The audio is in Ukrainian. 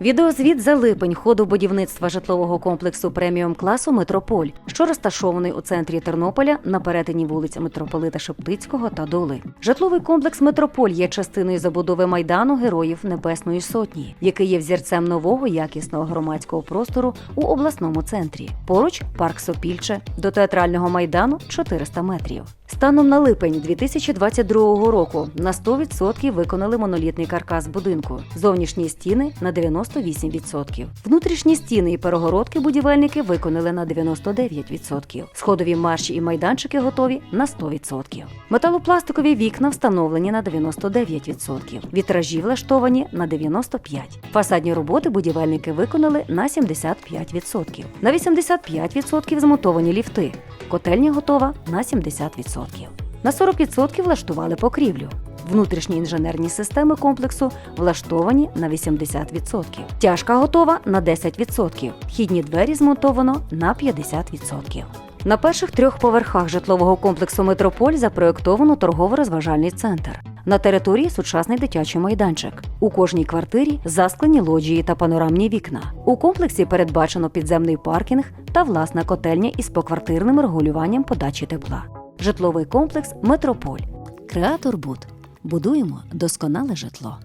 Відеозвіт за липень ходу будівництва житлового комплексу преміум класу Метрополь, що розташований у центрі Тернополя на перетині вулиць Митрополита Шептицького та Доли. Житловий комплекс Метрополь є частиною забудови майдану Героїв Небесної Сотні, який є взірцем нового якісного громадського простору у обласному центрі. Поруч парк Сопільче до театрального майдану 400 метрів. Станом на липень 2022 року на 100% виконали монолітний каркас будинку, зовнішні стіни на 98%. Внутрішні стіни і перегородки будівельники виконали на 99%. Сходові марші і майданчики готові на 100%. Металопластикові вікна встановлені на 99%. Вітражі влаштовані на 95%. Фасадні роботи будівельники виконали на 75%. На 85% змонтовані ліфти. Котельня готова на 70%. На 40% влаштували покрівлю. Внутрішні інженерні системи комплексу влаштовані на 80%. Тяжка готова на 10%. Вхідні двері змонтовано на 50%. На перших трьох поверхах житлового комплексу Метрополь запроєктовано торгово-розважальний центр. На території сучасний дитячий майданчик. У кожній квартирі засклені лоджії та панорамні вікна. У комплексі передбачено підземний паркінг та власна котельня із поквартирним регулюванням подачі тепла. Житловий комплекс Метрополь. Креатор Буд. Будуємо досконале житло.